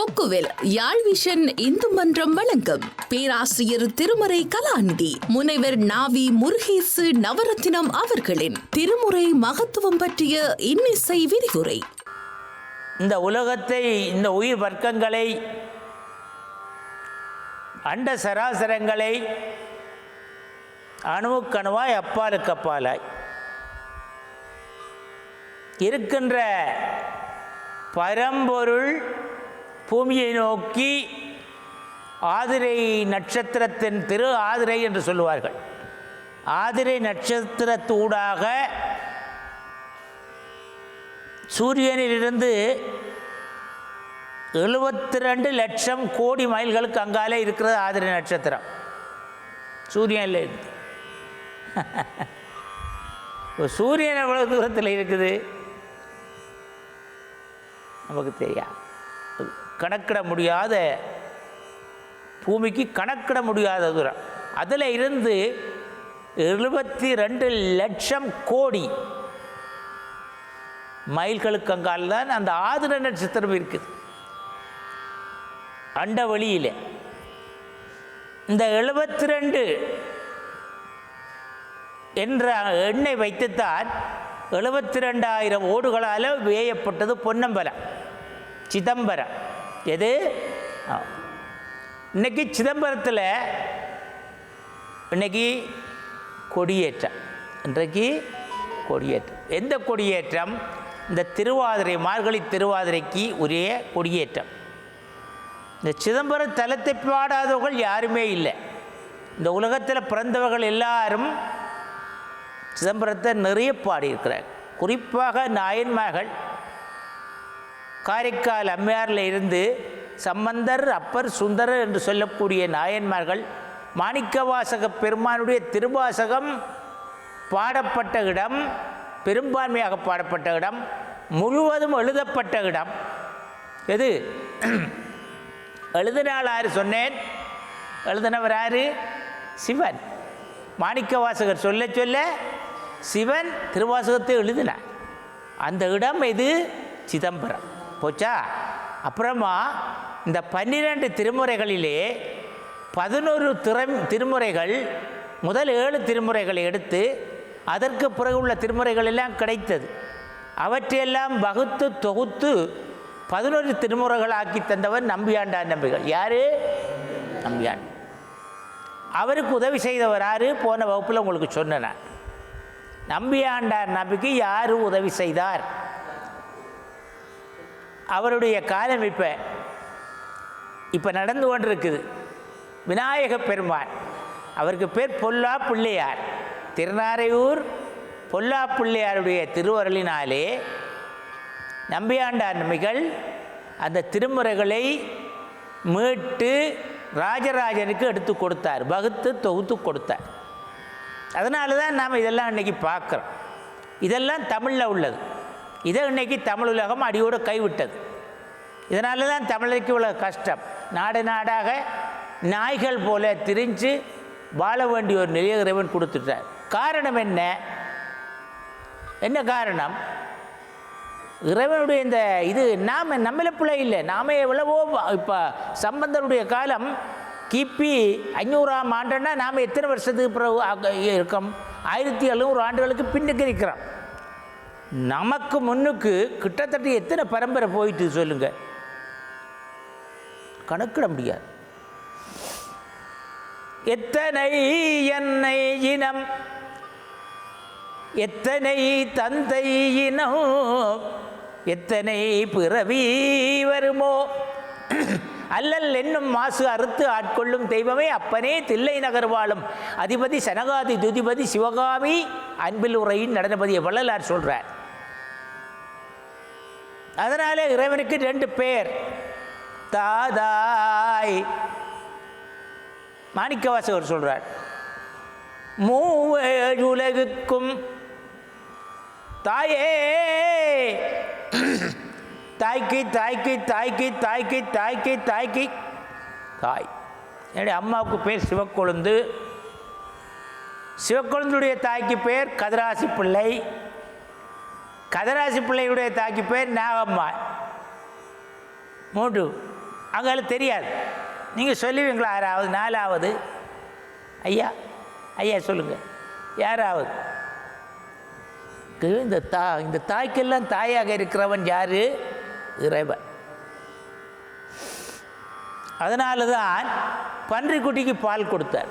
கொக்குவில் யாழ் vision Hindu மன்றம் வழங்கும் பேராசிரியர் திருமறை கலாநிதி முனைவர் நாவி முருகேசு நவரத்தினம் அவர்களின் திருமுறை மகத்துவம் பற்றிய இன்னிசை விரிவுரை. இந்த உலகத்தை இந்த உயிர் வர்க்கங்களை அண்ட சராசரங்களை அணுவுக்கணுவாய் அப்பாலுக்கு அப்பாலாய் இருக்கின்ற பரம்பொருள் பூமியை நோக்கி ஆதிரை நட்சத்திரத்தின் திரு ஆதிரை என்று சொல்லுவார்கள். ஆதிரை நட்சத்திரத்தூடாக சூரியனிலிருந்து எழுபத்தி ரெண்டு லட்சம் கோடி மைல்களுக்கு அங்காலே இருக்கிறது ஆதிரை நட்சத்திரம். சூரியனில் இருந்து. இப்போ சூரியன் எவ்வளோ தூரத்தில் இருக்குது? நமக்கு தெரியாது. கணக்கிட முடியாத பூமிக்கு கணக்கிட முடியாத தூரம். அதில் இருந்து எழுபத்தி ரெண்டு லட்சம் கோடி மைல்களுக்கு அங்கால் தான் அந்த ஆதிர நட்சத்திரம் இருக்குது. அண்ட வழியில் இந்த எழுபத்தி ரெண்டு என்ற எண்ணை வைத்துத்தான் எழுபத்தி ரெண்டாயிரம் ஓடுகளால் வேயப்பட்டது பொன்னம்பலம் சிதம்பரம். எது? இன்னைக்கு சிதம்பரத்தில் இன்னைக்கு கொடியேற்றம். இன்றைக்கு கொடியேற்றம். எந்த கொடியேற்றம்? இந்த திருவாதிரை மார்கழி திருவாதிரைக்கு ஒரே கொடியேற்றம். இந்த சிதம்பரம் தலத்தை பாடாதவர்கள் யாருமே இல்லை. இந்த உலகத்தில் பிறந்தவர்கள் எல்லாரும் சிதம்பரத்தை நிறைய பாடியிருக்கிறார். குறிப்பாக நாயன்மார்கள். காரைக்கால் அம்மையாரில் இருந்து சம்பந்தர் அப்பர் சுந்தரர் என்று சொல்லக்கூடிய நாயன்மார்கள் மாணிக்கவாசக பெருமானுடைய திருவாசகம் பாடப்பட்ட இடம் பெரும்பான்மையாக பாடப்பட்ட இடம் முழுவதும் எழுதப்பட்ட இடம். எது? எழுதினால் ஆறு சொன்னேன். எழுதினவர் ஆறு? சிவன். மாணிக்கவாசகர் சொல்ல சொல்ல சிவன் திருவாசகத்தை எழுதினார். அந்த இடம் இது சிதம்பரம். போச்சா? அப்புறமா இந்த பன்னிரெண்டு திருமுறைகளிலே பதினொரு திற திருமுறைகள் முதல் ஏழு திருமுறைகளை எடுத்து அதற்கு பிறகு உள்ள திருமுறைகள் எல்லாம் கிடைத்தது. அவற்றையெல்லாம் வகுத்து தொகுத்து பதினொரு திருமுறைகளாக்கி தந்தவர் நம்பியாண்டார் நம்பிகள். யார்? நம்பியான் அவருக்கு உதவி செய்தவர் யார்? போன வகுப்பில் உங்களுக்கு சொன்னேன் நம்பியாண்டார் நம்பிக்கை யார் உதவி செய்தார்? அவருடைய காலம் இப்போ இப்போ நடந்து கொண்டிருக்குது. விநாயக பெருமான் அவருக்கு பேர் பொல்லா பிள்ளையார். திருநாரையூர் பொல்லா பிள்ளையாருடைய திருவருளினாலே நம்பியாண்டார் நம்பிகள் அந்த திருமுறைகளை மீட்டு ராஜராஜனுக்கு எடுத்து கொடுத்தார் வகுத்து தொகுத்து கொடுத்தார். அதனால தான் நாம் இதெல்லாம் இன்றைக்கி பார்க்குறோம். இதெல்லாம் தமிழில் உள்ளது. இதை இன்னைக்கு தமிழ் உலகம் அடியோடு கைவிட்டது. இதனால தான் தமிழருக்கு இவ்வளோ கஷ்டம். நாடு நாடாக நாய்கள் போல திரிஞ்சு வாழ வேண்டிய ஒரு நிலையை இறைவன் கொடுத்துட்டார். காரணம் என்ன? என்ன காரணம்? இறைவனுடைய இந்த இது நாம் நம்மள பிள்ளை இல்லை. நாம எவ்வளவோ இப்போ சம்பந்தருடைய காலம் கிபி ஐநூறாம் ஆண்டுன்னா நாம் எத்தனை வருஷத்துக்கு பிறகு இருக்கோம்? ஆயிரத்தி எழுநூறு ஆண்டுகளுக்கு பின்னுக்கு இருக்கிறோம். நமக்கு முன்னுக்கு கிட்டத்தட்ட எத்தனை பரம்பரை போயிட்டு சொல்லுங்க. கணக்கிட முடியாது. எத்தனை என்னை இனம் எத்தனை தந்தை இனம் எத்தனை பிறவி வருமோ? அல்லல் என்னும் மாசு அறுத்து ஆட்கொள்ளும் தெய்வமே அப்பனே தில்லை நகர் வாழும். அதிபதி சனகாதி துதிபதி சிவகாமி அன்பில் உரையின் நடனபதியை வள்ளலார் சொல்கிறார் அதனாலே இறைவனுக்கு ரெண்டு பேர். தாதாய். மாணிக்கவாசகர் சொல்றார். மூவேழுலகுக்கும் தாயே. தாய்க்கு தாய்க்கு தாய்க்கு தாய்க்கு தாய்க்கு தாய்க்கு. தாய். என்னுடைய அம்மாவுக்கு பேர் சிவக்கொழுந்து. சிவக்கொழுந்துடைய தாய்க்கு பேர் கதிராசி பிள்ளை. கதராசி பிள்ளையுடைய தாக்கி பேர் நாகம்மா. மூன்று. அங்கே தெரியாது. நீங்கள் சொல்லுவீங்களா? ஆறாவது நாலாவது? ஐயா ஐயா சொல்லுங்கள் யாராவது? இந்த தா இந்த தாய்க்கெல்லாம் தாயாக இருக்கிறவன் யார்? இறைவன். அதனால தான் பன்றிக்குட்டிக்கு பால் கொடுத்தார்.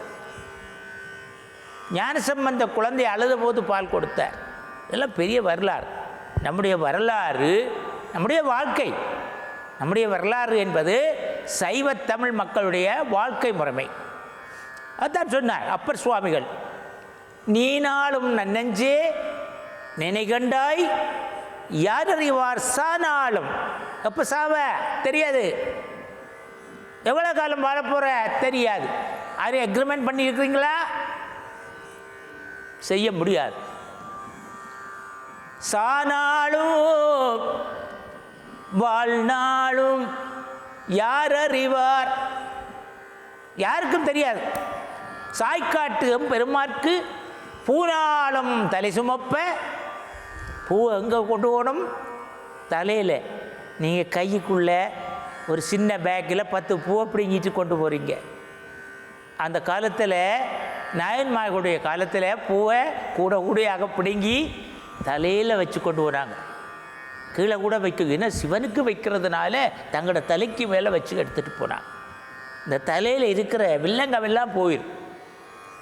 ஞானசம்பந்த குழந்தை அழுத போது பால் கொடுத்தார். இதெல்லாம் பெரிய வரலாறு. நம்முடைய வரலாறு நம்முடைய வாழ்க்கை. நம்முடைய வரலாறு என்பது சைவ தமிழ் மக்களுடைய வாழ்க்கை முறைமை. அதான் சொன்னார் அப்பர் சுவாமிகள். நீ நாளும் நன்னெஞ்சே நினைகண்டாய் யார் அறிவார் சானாலும். எப்போ சாவ? தெரியாது. எவ்வளோ காலம் வாழப்போகிற தெரியாது. அது அக்ரிமெண்ட் பண்ணியிருக்கிறீங்களா? செய்ய முடியாது. சானாலும் வாழ்நாளும் யார் அறிவார் யாருக்கும் தெரியாது. சாய்க்காட்டு பெருமாற்கு பூனாலம் தலை சுமப்ப பூ எங்கே கொண்டு போகணும்? தலையில். நீங்கள் கைக்குள்ளே ஒரு சின்ன பேக்கில் பத்து பூவை பிடுங்கிட்டு கொண்டு போகிறீங்க அந்த காலத்தில் நாயன்மார்களுடைய காலத்தில் பூவை கூட கூடையாக பிடுங்கி தலையில் வச்சு கொண்டு வராங்க. கீழே கூட வைக்க ஏன்னா சிவனுக்கு வைக்கிறதுனால தங்களோட தலைக்கு மேலே வச்சு எடுத்துகிட்டு போனாங்க. இந்த தலையில் இருக்கிற வில்லங்கமெல்லாம் போயிடும்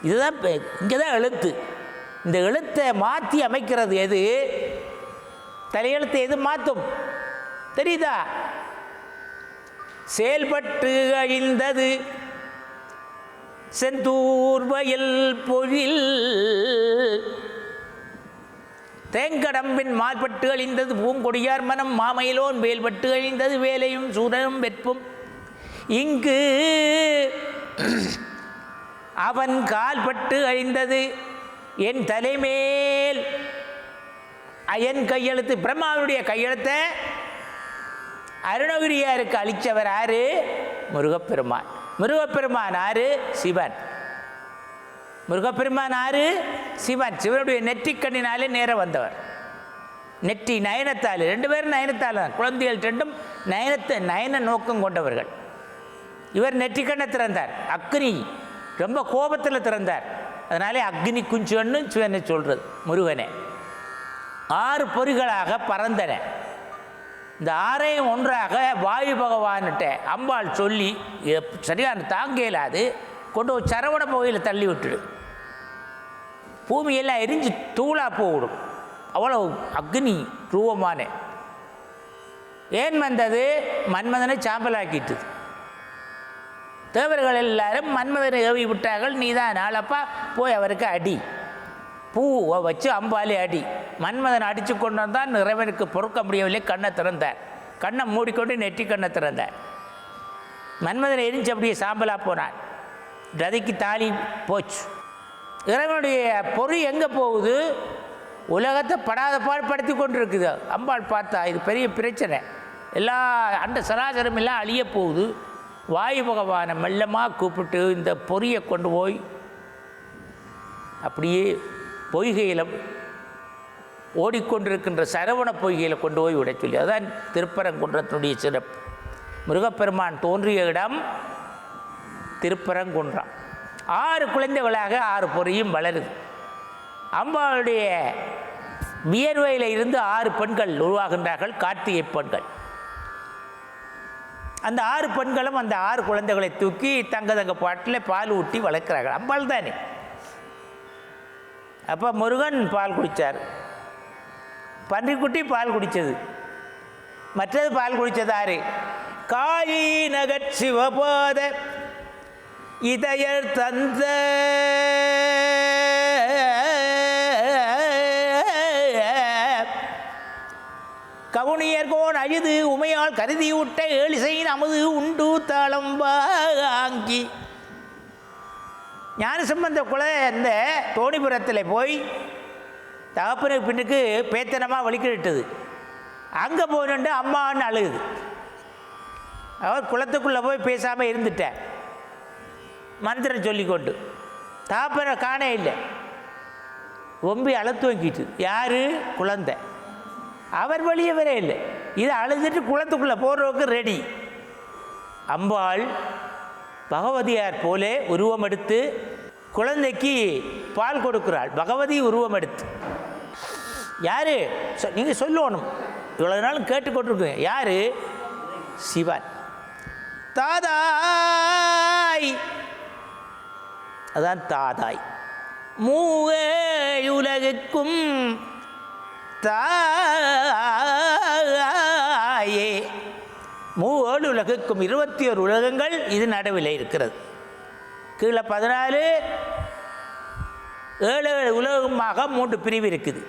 இதுதான் இங்கே தான் எழுத்து. இந்த எழுத்தை மாற்றி அமைக்கிறது எது? தலையெழுத்தை எது மாற்றும் தெரியுதா? செயல்பட்டு அழிந்தது செந்தூர் வயல் பொழில். தேங்கடம்பின் மால்பட்டு அழிந்தது பூங்கொடியார் மனம் மாமயிலோன் வேல்பட்டு அழிந்தது வேலையும் சூரனும் வெற்பும் இங்கு அவன் கால்பட்டு அழிந்தது என் தலைமேல் என் கையெழுத்து பிரம்மாவனுடைய கையெழுத்தை அருணகிரியாருக்கு அளித்தவர் ஆறு? முருகப்பெருமான். முருகப்பெருமான் ஆறு? சிவன். முருகப்பெருமான் ஆறு சிவன். சிவனுடைய நெற்றிக்கண்ணினாலே நேர வந்தவர். நெற்றி நயனத்தால் ரெண்டு பேரும் நயனத்தால் தான். குழந்தைகள் ரெண்டும் நயனத்தை நயன நோக்கம் கொண்டவர்கள். இவர் நெற்றிக்கண்ணை திறந்தார். அக்னி ரொம்ப கோபத்தில் திறந்தார். அதனாலே அக்னி குஞ்சுவன்னு சிவனை சொல்கிறது முருகனே. ஆறு பொறிகளாக பறந்தன. இந்த ஆறையும் ஒன்றாக வாயு பகவான்கிட்ட அம்பாள் சொல்லி சரியான தாங்க இயலாது. கொண்டு ஒரு சரவண பகுதியில் தள்ளி விட்டுடு. பூமியெல்லாம் எரிஞ்சு தூளாக போவிடும். அவ்வளோ அக்னி ரூபமான. ஏன் வந்தது? மன்மதனை சாம்பலாக்கிட்டுது. தேவர்கள் எல்லாரும் மன்மதனை ஏவி விட்டார்கள். நீதான் நாளப்பா போய் அவருக்கு அடி. பூவை வச்சு அம்பாலே அடி. மன்மதன் அடித்து கொண்டு வந்தால் நிறைவனுக்கு பொறுக்க முடியவில்லை. கண்ணை திறந்தார். கண்ணை மூடிக்கொண்டு நெற்றி கண்ணை திறந்தார். மன்மதனை எரிஞ்சு அப்படியே சாம்பலாக போனான். ரதிக்கு தாலி போச்சு. இறைவனுடைய பொறி எங்கே போகுது? உலகத்தை படாத பாடுபடுத்தி கொண்டு இருக்குது அம்பாள் பார்த்தா இது பெரிய பிரச்சனை. எல்லா அண்ட சராசரம் எல்லாம் அழிய போகுது. வாயு பகவானை மெல்லமாக கூப்பிட்டு இந்த பொறியை கொண்டு போய் அப்படியே பொய்கையில் ஓடிக்கொண்டிருக்கின்ற சரவண பொய்கையில் கொண்டு போய் விட சொல்லி. அதுதான் திருப்பரங்குன்றத்தினுடைய சிறப்பு. முருகப்பெருமான் தோன்றிய இடம் திருப்பரங்குன்றம். ஆறு குழந்தைகளாக ஆறு பொறியும் வளருது. அம்பாளுடைய வியர்வையில் இருந்து ஆறு பெண்கள் உருவாகின்றார்கள் கார்த்திகை பெண்கள். அந்த ஆறு பெண்களும் அந்த ஆறு குழந்தைகளை தூக்கி தங்க தங்க பாட்டில் பால் ஊட்டி வளர்க்குறார்கள். அம்பாள் தானே. அப்போ முருகன் பால் குடித்தார் பன்றிக்குட்டி பால் குடித்தது மற்றது பால் குடித்தது ஆறு? காயி நகர் சிவபாத இதயர் தந்த கவுனியர்கோன் அழுது உமையால் கருதி விட்ட ஏழிசையின் அமுது உண்டு தளம்பாங்கி. ஞானசம்பந்த குலை அந்த தோணிபுரத்தில் போய் தகப்பனுக்கு பின்னுக்கு பேத்தனமாக வலிக்கிட்டது அங்கே போனண்டு அம்மான்னு அழுகுது. அவர் குளத்துக்குள்ளே போய் பேசாமல் இருந்துட்டேன். மந்திரம் சொல்லிக்கொண்டு. தாப்பரை காணே இல்லை. ஒம்பி அழுத்து வாங்கிட்டு யார்? குழந்தை. அவர் வழியே வரே இல்லை. இதை அழுதுட்டு குளத்துக்குள்ளே போகிறவுக்கு ரெடி அம்பாள் பகவதியார் போலே உருவம் எடுத்து குழந்தைக்கு பால் கொடுக்கிறாள். பகவதி உருவம் எடுத்து. யார்? சொ- நீங்கள் சொல்லணும். இவ்வளோ நாளும் கேட்டுக்கொண்டிருக்கீங்க. யார்? சிவன். தாதாய்! அதான் தாதாய். மூவேழுலகுக்கும் தாயே. மூவேழு உலகுக்கும் இருபத்தி ஒரு உலகங்கள் இது நடுவில் இருக்கிறது. கீழே பதினாலு ஏழு ஏழு உலகமாக மூன்று பிரிவு இருக்குது.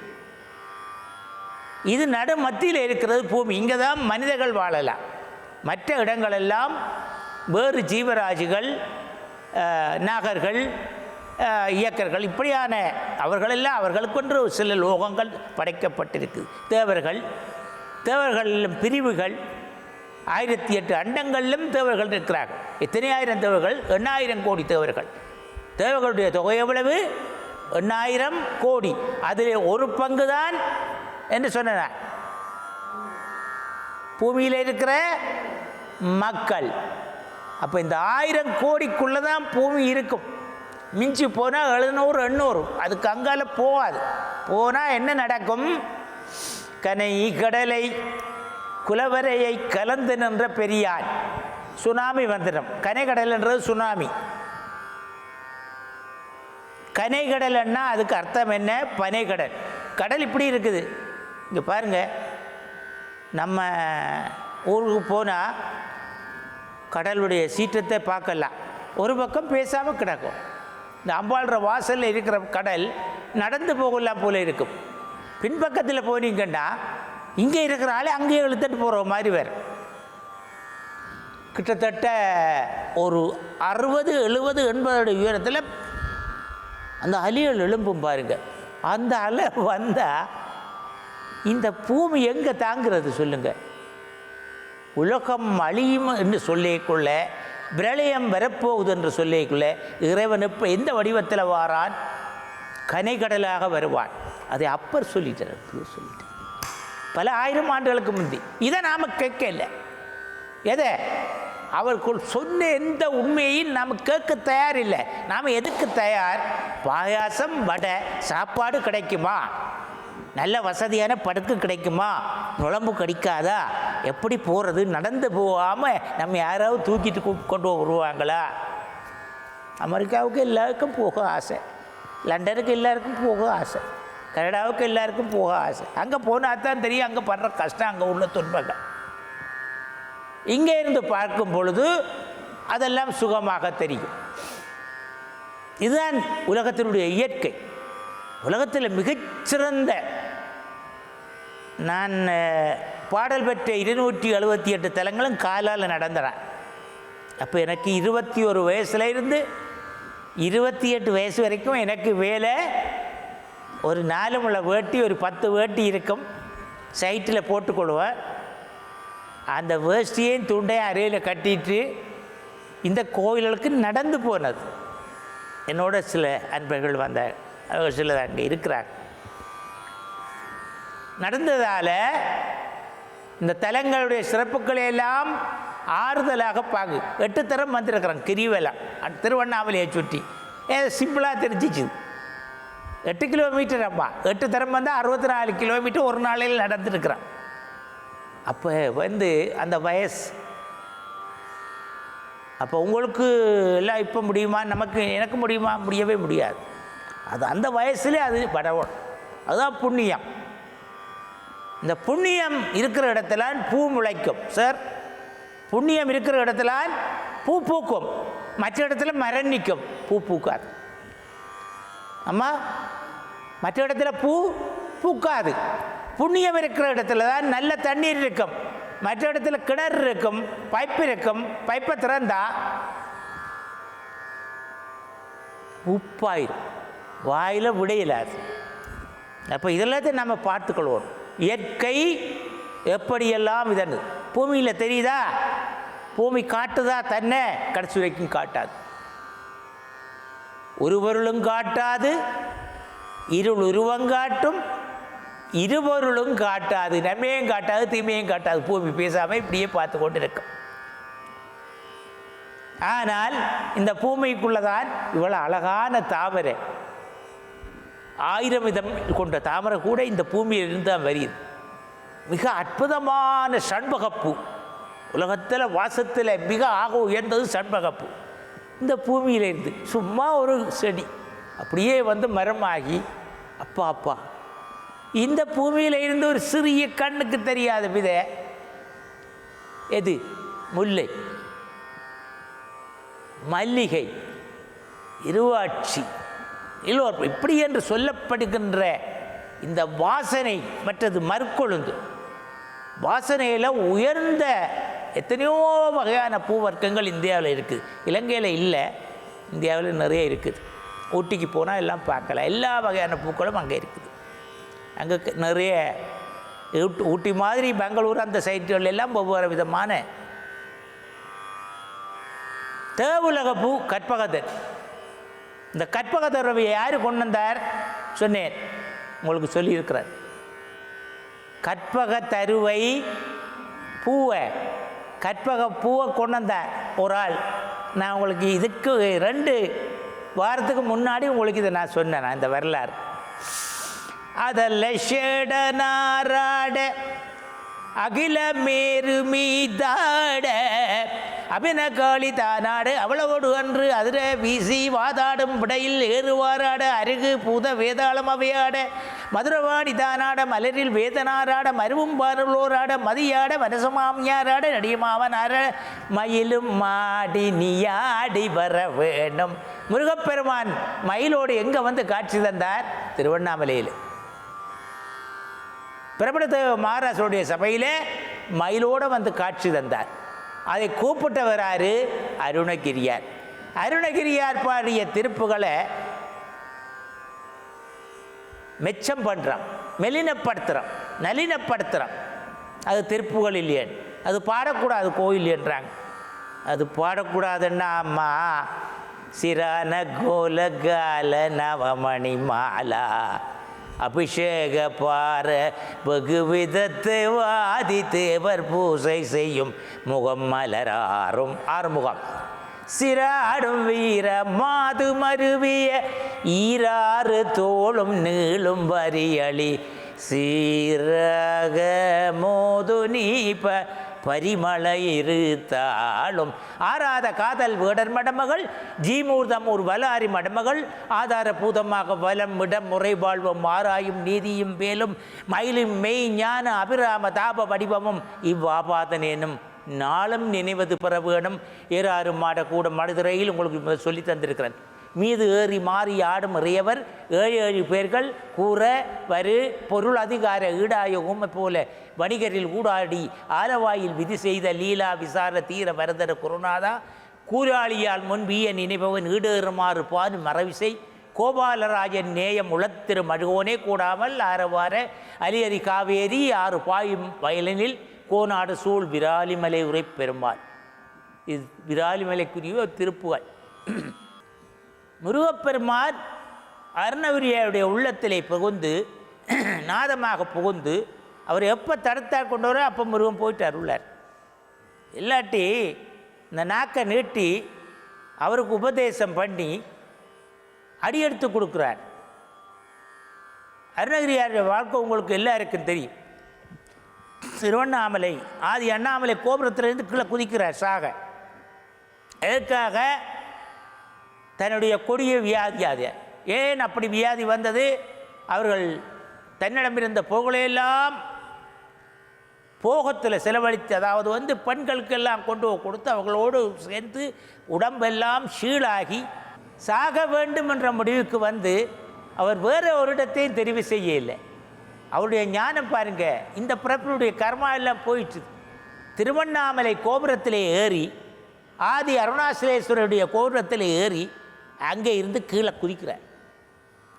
இது நடு மத்தியில் இருக்கிறது பூமி. இங்கே தான் மனிதர்கள் வாழலாம். மற்ற இடங்களெல்லாம் வேறு ஜீவராஜிகள் நாகர்கள் இயக்கர்கள் இப்படியான அவர்களெல்லாம் அவர்களுக்கொன்று சில லோகங்கள் படைக்கப்பட்டிருக்கு. தேவர்கள் தேவர்களிலும் பிரிவுகள் ஆயிரத்தி எட்டு அண்டங்களிலும் தேவர்கள் இருக்கிறார்கள். எத்தனை ஆயிரம் தேவர்கள்? எண்ணாயிரம் கோடி தேவர்கள். தேவர்களுடைய தொகை எவ்வளவு? எண்ணாயிரம் கோடி. அதில் ஒரு பங்கு தான் என்று சொன்னார் பூமியில் இருக்கிற மக்கள். அப்போ இந்த ஆயிரம் கோடிக்குள்ளே தான் பூமி இருக்கும். மிஞ்சி போனால் எழுநூறு எண்ணூறு. அதுக்கு அங்கால போகாது. போனால் என்ன நடக்கும்? கனை கடலை குலவரையை கலந்து நின்ற பெரியார் சுனாமி வந்துடும். கனைக்கடல்ன்றது சுனாமி. கனைகடல்னா அதுக்கு அர்த்தம் என்ன? பனைக்கடல் கடல் இப்படி இருக்குது. இங்கே பாருங்க. நம்ம ஊருக்கு போனால் கடலுடைய சீற்றத்தை பார்க்கலாம். ஒரு பக்கம் பேசாமல் கிடக்கும். இந்த அம்பாளுற வாசலில் இருக்கிற கடல் நடந்து போகலாம் போல இருக்கும். பின்பக்கத்தில் போனீங்கன்னா இங்கே இருக்கிற ஆளே அங்கேயே இழுத்துட்டு போகிற மாதிரி வேறு. கிட்டத்தட்ட ஒரு அறுபது எழுபது எண்பது உயரத்தில் அந்த அலிகள் எழும்பும் பாருங்க. அந்த அலை வந்தால் இந்த பூமி எங்கே தாங்கிறது சொல்லுங்கள் உலகம் அழியும் என்று சொல்லிக்கொள்ள பிரளயம் வரப்போகுது என்று சொல்லிக்கொள்ள இறைவன் இப்போ எந்த வடிவத்தில் வாரான்? கனைகடலாக வருவான். அதை அப்பர் சொல்லிட்டார் அப்படியே சொல்லிட்டார். பல ஆயிரம் ஆண்டுகளுக்கு முந்தி. இதை நாம் கேட்கல. எதை? அவர்கள் சொன்ன எந்த உண்மையையும் நாம் கேட்க தயார் இல்லை நாம் எதுக்கு தயார்? பாயாசம் வடை சாப்பாடு கிடைக்குமா? நல்ல வசதியான படுக்கு கிடைக்குமா? நுழம்பு கிடைக்காதா? எப்படி போகிறது நடந்து போகாமல் நம்ம யாராவது தூக்கிட்டு கொண்டு வருவாங்களா அமெரிக்காவுக்கு எல்லாருக்கும் போக ஆசை. லண்டனுக்கு எல்லாருக்கும் போக ஆசை. கனடாவுக்கு எல்லாருக்கும் போக ஆசை. அங்கே போனால் தான் தெரியும் அங்கே படுற கஷ்டம் அங்கே உள்ள துன்பங்கள். இங்கே இருந்து பார்க்கும் பொழுது அதெல்லாம் சுகமாக தெரியும். இதுதான் உலகத்தினுடைய இயற்கை. உலகத்தில் மிகச்சிறந்த நான் பாடல் பெற்ற இருநூற்றி எழுபத்தி எட்டு தலங்களும் காலால் நடந்துறேன் அப்போ எனக்கு இருபத்தி ஒரு வயசுலேருந்து இருபத்தி எட்டு வயசு வரைக்கும் எனக்கு வேலை ஒரு நாலு முளை வேட்டி ஒரு பத்து வேட்டி இருக்கும். சைட்டில் போட்டுக்கொள்வேன் அந்த வேஷ்டியையும் துண்டையும் அறையில் கட்டிட்டு இந்த கோயில்களுக்கு நடந்து போனது. என்னோட சில அன்பர்கள் வந்த சிலர் அங்கே இருக்கிறாங்க நடந்ததால் இந்த தலங்களுடைய சிறப்புகளை எல்லாம் ஆறுதலாக பாகு எட்டு தரம் வந்திருக்கிறான் கிரிவெல்லாம் திருவண்ணாமலையை சுற்றி. ஏ சிம்பிளாக தெரிஞ்சிச்சு. எட்டு கிலோமீட்டர் அப்பா. எட்டு தரம் வந்தால் அறுபத்தி நாலு கிலோமீட்டர் ஒரு நாளையில் நடந்துருக்கிறான். அப்போ வந்து அந்த வயசு. அப்போ உங்களுக்கு எல்லாம் இப்போ முடியுமா? நமக்கு எனக்கு முடியுமா? முடியவே முடியாது. அது அந்த வயசுலேயே அது படவும் அதுதான் புண்ணியம். இந்த புண்ணியம் இருக்கிற இடத்துல பூ முளைக்கும் சார் புண்ணியம் இருக்கிற இடத்துல பூ பூக்கும். மற்ற இடத்துல மரம் நிற்கும். பூ பூக்காது. அம்மா மற்ற இடத்துல பூ பூக்காது. புண்ணியம் இருக்கிற இடத்துல தான் நல்ல தண்ணீர் இருக்கும். மற்ற இடத்துல கிணறு இருக்கும் பைப் இருக்கும். பைப்பை திறந்தா உப்பாயிரும். வாயில் விடையிலாது அப்போ இதெல்லாத்தையும் நம்ம பார்த்துக்கொள்வோம். இயற்கை எப்படியெல்லாம் இதன் பூமியில் தெரியுதா? பூமி காட்டுதா தன்னை? கடைசி வரைக்கும் காட்டாது. ஒருவருளும் காட்டாது இருள் உருவம் காட்டும் இருபொருளும் காட்டாது நன்மையும் காட்டாது தீமையும் காட்டாது. பூமி பேசாமல் இப்படியே பார்த்து கொண்டு இருக்கும் ஆனால் இந்த பூமிக்குள்ளதான் இவ்வளோ அழகான தாவரை ஆயிரம் விதம் கொண்ட தாமரை கூட இந்த பூமியிலிருந்து தான் வரியுது மிக அற்புதமான சண்பகப்பூ. உலகத்தில் வாசத்தில் மிக ஆக உயர்ந்தது சண்பகப்பூ. இந்த பூமியிலேருந்து சும்மா ஒரு செடி. அப்படியே வந்து மரமாகி அப்பா அப்பா. இந்த பூமியில் இருந்து ஒரு சிறிய கண்ணுக்கு தெரியாத வித எது? முல்லை. மல்லிகை. இருவாட்சி. இல்லோர் இப்படி என்று சொல்லப்படுகின்ற இந்த வாசனை மற்றது மறுக்கொழுந்து. வாசனையில் உயர்ந்த எத்தனையோ வகையான பூ வர்க்கங்கள் இந்தியாவில் இருக்குது இலங்கையில் இல்லை இந்தியாவில் நிறைய இருக்குது. ஊட்டிக்கு போனால் எல்லாம் பார்க்கலாம். எல்லா வகையான பூக்களும் அங்கே இருக்குது. அங்கே நிறைய ஊட்டி- ஊட்டி மாதிரி பெங்களூர் அந்த சைட்டுகள் எல்லாம் ஒவ்வொரு விதமான தேவுலக பூ கற்பகதன். இந்த கற்பகதரவை யார் கொண்டு வந்தார்? சொன்னேன். உங்களுக்கு சொல்லியிருக்கிறார். கற்பக தருவை பூவை கற்பக பூவை கொண்டு வந்தார். ஒரு ஆள் நான் உங்களுக்கு இதுக்கு ரெண்டு வாரத்துக்கு முன்னாடி உங்களுக்கு இதை நான் சொன்னேன் நான் இந்த வரலாறு. அதல்ல ஷேடனாராட அகில மேரு மீதாட அபின காளி தானாடு அவளவோடு அன்று அதிர வீசி வாதாடும் விடையில் ஏறுவாராட அருகு பூத வேதாளம் அவையாட. மதுரவாணி தானாட மலரில் வேதனாராட மருவும் பாருளோராட மதியாட மனசமாமியாராட நடிகமாவனார. மயிலும் மாடி நீயாடி வர வேணும். முருகப்பெருமான் மயிலோடு எங்கே வந்து காட்சி தந்தார்? திருவண்ணாமலையில். பிரபலதேவ மகாராஜருடைய சபையிலே மயிலோடு வந்து காட்சி தந்தார். அதை கூப்பிட்டவராரு அருணகிரியார். அருணகிரியார் பாடிய திருப்புகளை மெச்சம் பண்ணுறான் மெலினப்படுத்துகிறான் நளினப்படுத்துகிறான் அது திருப்புகள் இல்லையேன். அது பாடக்கூடாது கோயில் என்றாங்க. அது பாடக்கூடாதுன்னா அம்மா சிரான கோலகால நவமணி மாலா. அபிஷேக பார வெகு விதத்து வாதி தேவர் பூசை செய்யும் முகம் மலராறும். ஆறுமுகம். சிராடும் வீர மாது மருவிய ஈராறு தோளும் நீளும் வரியளி சீரக மோது நீப்ப பரிமள இருத்தாலும் ஆராத காதல் வேடர் மடமகள் ஜீமூர்தம் ஒரு வலாரி மடமகள் ஆதார பூதமாக வலம் இடம் முறை வாழ்வும் ஆராயும் நீதியும் மேலும் மயிலும் மெய் ஞான அபிராம தாப வடிவமும் இவ்வாபாதனேனும் நாளும் நினைவது பெற வேணும். ஏறாறு மாடக்கூட கூட மடுதுறையில் உங்களுக்கு சொல்லி தந்திருக்கிறேன். மீது ஏறி மாறி ஆடும் இறையவர் ஏழு ஏழு பேர்கள் கூற வரு பொருள் அதிகார ஈடாய ஊமை போல வணிகரில் ஊடாடி ஆலவாயில் விதி செய்த லீலா விசார தீர வரதர குருநாதா கூராளியால் முன்பிய நினைப்பவன் ஈடேறுமாறு பாரு மறவிசை கோபாலராஜன் நேயம் உளத்திரு மழுகோனே கூடாமல் ஆரவார அலியரி காவேரி ஆறு பாயும் வயலினில் கோநாடு சூழ் விராலிமலை உரை பெருமாள் இது விராலிமலைக்குரிய திருப்புகள் முருகப்பெருமான் அருணகிரியாருடைய உள்ளத்திலே புகுந்து நாதமாக புகுந்து அவர் எப்போ தடுத்தார் கொண்டு அப்போ முருகன் போயிட்டார் உள்ளார். இல்லாட்டி இந்த நாக்கை நீட்டி அவருக்கு உபதேசம் பண்ணி அடியெடுத்து கொடுக்குறார். அருணகிரியாருடைய வாழ்க்கை உங்களுக்கு எல்லாருக்கும் தெரியும். திருவண்ணாமலை ஆதி அண்ணாமலை கோபுரத்திலிருந்து கீழே குதிக்கிறார் சாக எதுக்காக தன்னுடைய கொடிய வியாதி அது ஏன் அப்படி வியாதி வந்தது? அவர்கள் தன்னிடமிருந்த புகழையெல்லாம் போகத்தில் செலவழித்து அதாவது வந்து பெண்களுக்கெல்லாம் கொண்டு கொடுத்து அவர்களோடு சேர்ந்து உடம்பெல்லாம் சீழாகி சாக வேண்டும் என்ற முடிவுக்கு வந்து அவர் வேறு ஒரு இடத்தையும் தெரிவு செய்யலை அவருடைய ஞானம் பாருங்க இந்த பிறப்பினுடைய கர்மா எல்லாம் போயிட்டு திருவண்ணாமலை கோபுரத்திலே ஏறி ஆதி அருணாசலேஸ்வரருடைய கோபுரத்தில் ஏறி அங்கே இருந்து கீழே குதிக்கிறார்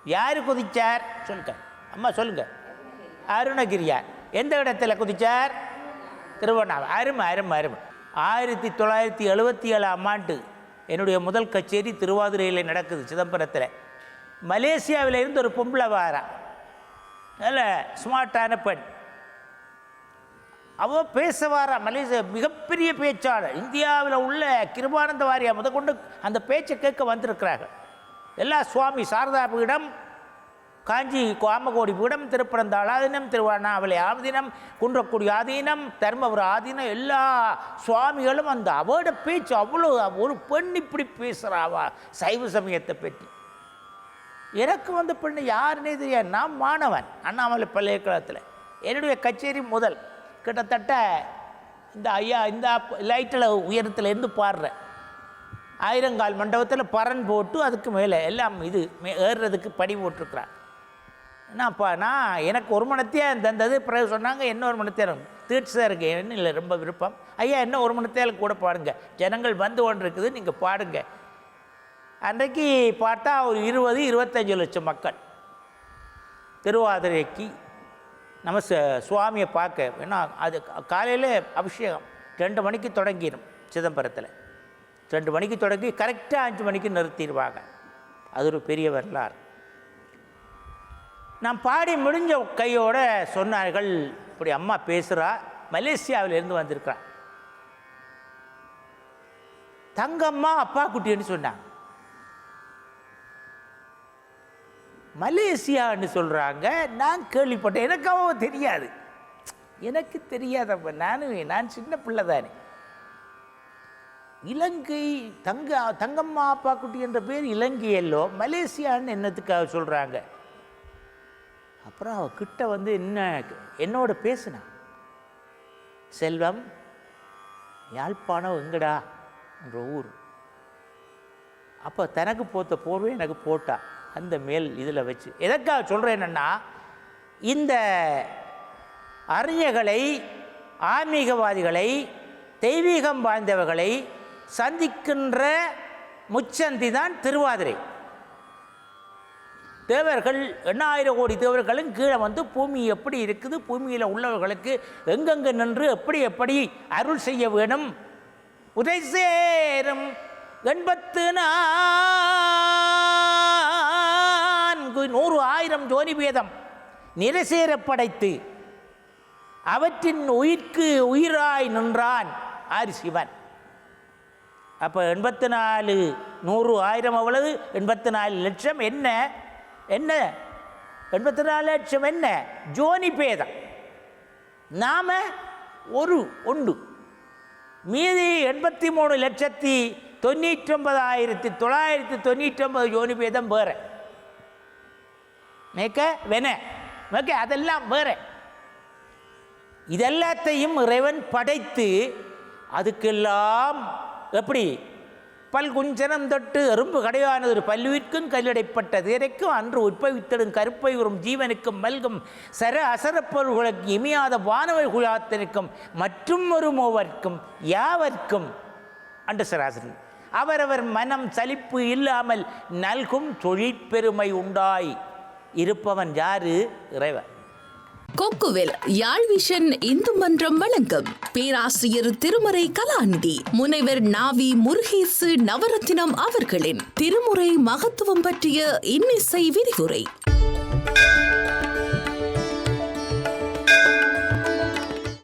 யார் குதித்தார் சொல்லுங்க. அம்மா சொல்லுங்க. அருணகிரியார். எந்த இடத்துல குதிச்சார்? திருவண்ணாமலை. அருமை அருமை அருமை. ஆயிரத்தி தொள்ளாயிரத்தி எழுபத்தி ஏழாம் ஆண்டு என்னுடைய முதல் கச்சேரி திருவாதிரையில் நடக்குது சிதம்பரத்தில். மலேசியாவிலேருந்து ஒரு பொம்பளை வாரா. நல்ல ஸ்மார்ட்டான பெண். அவ பேச வாரா மலேசிய மிகப்பெரிய பேச்சாளர். இந்தியாவில் உள்ள கிருபானந்த வாரியா முத கொண்டு அந்த பேச்சை கேட்க வந்திருக்கிறாங்க. எல்லா சுவாமி சாரதா பீடம் காஞ்சி காமகோடி பீடம் திருப்பரந்தாளாதீனம் திருவண்ணாமலை ஆதீனம் குன்றக்குடி ஆதீனம் தர்மபுர ஆதீனம் எல்லா சுவாமிகளும் அந்த அவட பேச்சு அவ்வளோ ஒரு பெண் இப்படி பேசுகிறாவா சைவ சமயத்தை பற்றி? எனக்கு வந்த பெண்ணு யாருன்னே தெரியாது. நான் மாணவன் அண்ணாமலை பல்கலைக்கழகத்தில். என்னுடைய கச்சேரி முதல். கிட்டத்தட்ட இந்த ஐயா இந்த லைட்டில் உயரத்துலேருந்து பாடுற பாடுறேன் ஆயிரங்கால் மண்டபத்தில் பரன் போட்டு அதுக்கு மேலே எல்லாம் இது மே ஏறுறதுக்கு படி போட்டிருக்கிறார். என்னப்பா நான் எனக்கு ஒரு மணத்தையே தந்தது பிறகு சொன்னாங்க என்ன ஒரு மணத்தேரம் தீட்சாக இருக்கு என்ன இல்லை ரொம்ப விருப்பம். ஐயா என்ன ஒரு மணத்தேரம் கூட பாடுங்க. ஜனங்கள் வந்து ஒன்று இருக்குது நீங்கள் பாடுங்க. அன்றைக்கு பார்த்தா ஒரு இருபது இருபத்தஞ்சு லட்சம் மக்கள். திருவாதிரைக்கு நம்ம சுவாமியை பார்க்க ஏன்னா அது காலையில் அபிஷேகம் ரெண்டு மணிக்கு தொடங்கிடும் சிதம்பரத்தில். ரெண்டு மணிக்கு தொடங்கி கரெக்டாக அஞ்சு மணிக்கு நிறுத்திடுவாங்க. அது ஒரு பெரிய வரலாறு. நான் பாடி முடிஞ்ச கையோட சொன்னார்கள் இப்படி அம்மா பேசுகிறா மலேசியாவிலேருந்து வந்திருக்கிறான் தங்கம்மா அப்பா குட்டின்னு சொன்னாங்க. மலேசியான்னு சொல்கிறாங்க நான் கேள்விப்பட்டேன். எனக்கு அவ தெரியாது. எனக்கு தெரியாதப்ப நானும் நான் சின்ன பிள்ளை தானே. இலங்கை தங்க தங்கம்மா அப்பா குட்டி என்ற பேர் இலங்கை எல்லோ மலேசியான்னு என்னத்துக்காக சொல்கிறாங்க அப்புறம் அவ கிட்ட வந்து என்ன என்னோட பேசினா? செல்வம் யாழ்ப்பாணம் எங்கடா? என்ற ஊர். அப்போ தனக்கு போத்த போர்வை எனக்கு போட்டா. அந்த மேல் இதில் வச்சு. எதற்காக சொல்கிறேன் என்னென்னா இந்த அறிஞர்களை ஆன்மீகவாதிகளை தெய்வீகம் வாழ்ந்தவர்களை சந்திக்கின்ற முச்சந்தி தான் திருவாதிரை. தேவர்கள் எண்ணாயிரம் கோடி தேவர்களும் கீழே வந்து பூமி எப்படி இருக்குது பூமியில் உள்ளவர்களுக்கு எங்கெங்கு நின்று எப்படி எப்படி அருள் செய்ய வேணும்? உதை சேரும் எண்பத்து நான்கு நூறு ஆயிரம் ஜோனி பேதம் நிறசேர படைத்து அவற்றின் உயிர்க்கு உயிராய் நின்றான் ஆர் சிவன். அப்போ எண்பத்து நாலு நூறு ஆயிரம் அவ்வளவு எண்பத்து நாலு லட்சம் என்ன? என்ன? எண்பத்தி நாலு லட்சம் என்ன? ஜோனி பேதம் நாம் ஒரு ஒன்று மீதி எண்பத்தி மூணு லட்சத்தி தொண்ணூற்றி ஒன்பதாயிரத்தி தொள்ளாயிரத்தி தொண்ணூற்றி ஒன்பது ஜோனி பேதம் வேறு. மேக்க வென மேக்க அதெல்லாம் வேற. இதெல்லாத்தையும் இறைவன் படைத்து அதுக்கெல்லாம் எப்படி? பல்குஞ்சனம் தொட்டு எறும்பு கடையானது ஒரு பல்லுவிற்கும் கல்லடைப்பட்ட திரைக்கும் அன்று உற்பவித்திடும் கருப்பை வரும் ஜீவனுக்கும் மல்கும் சர அசரப்பொருள்களுக்கு இமையாத வானவர் குழாத்தனுக்கும் மற்றும் ஒரு மூவர்க்கும் யாவர்க்கும். அன்று சராசரி. அவரவர் மனம் சலிப்பு இல்லாமல் நல்கும் தொழிற்பெருமை உண்டாய். இருப்பவன் யாரு? இறைவன். கொக்குவில் யாழ் விஷன் இந்து மன்றம் வழங்கும் பேராசிரியர் திருமறை கலாநிதி முனைவர் நாவி முருகேசு நவரத்தினம் அவர்களின் திருமுறை மகத்துவம் பற்றிய இன்னிசை விரிவுரை.